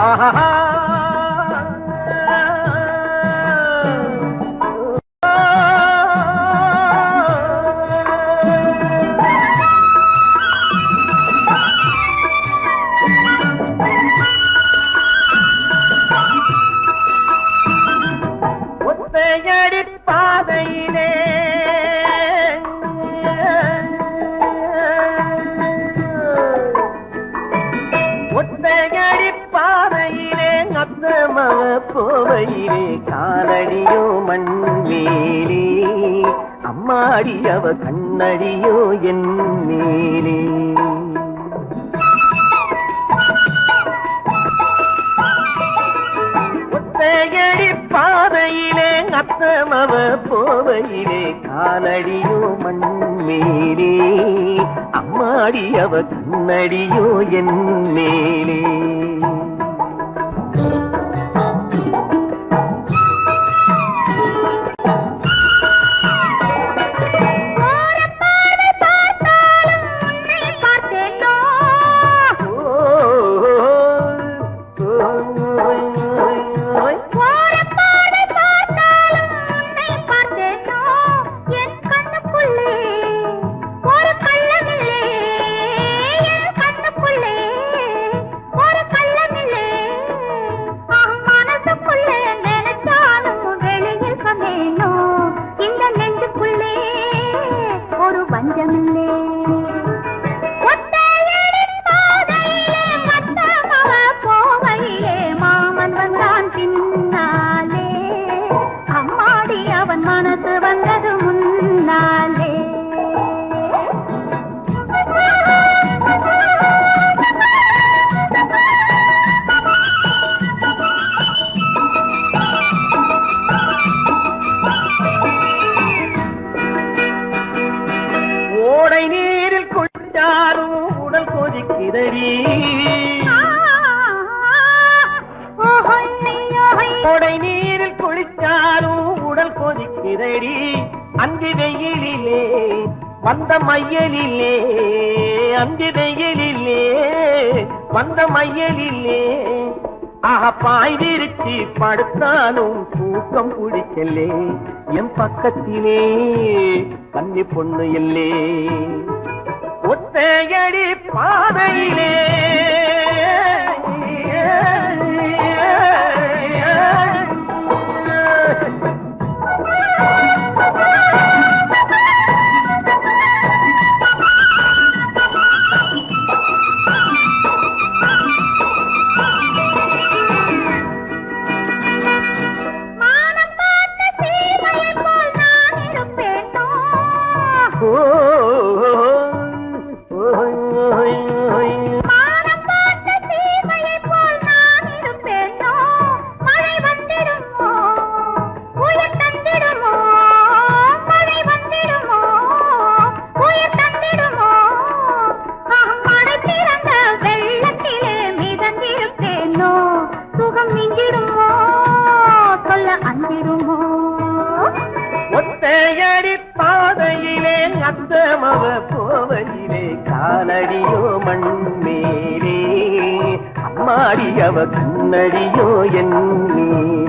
आहा போவையிலே காலடியோ மண்மேலே. அம்மாடி அவ கண்ணடியோ என் மேலே. ஒத்தையடி பாதையிலே அத்தமவ போவையிலே காலடியோ மண்மேலே. அம்மாடி அவ கண்ணடியோ என் மேலே. Oh, கொதிக்கிறடி ஓடை நீரில் குளித்தாலும் உடல் கொதிக்கிறடி அந்தி வெயிலிலே வந்த மையலிலே அந்தி வெயிலிலே வந்த மையலிலே. ஆஹா பாய் விரிச்சி படுத்தாலும் தூக்கம் பிடிக்கலே என் பக்கத்திலே கன்னி பொண்ணு இல்லே. ஒத்தையடி பாதையிலே போவ மவ போவையிலே காலடியோ மண்மேலே. அம்மாடி அவ கண்ணடியோ என்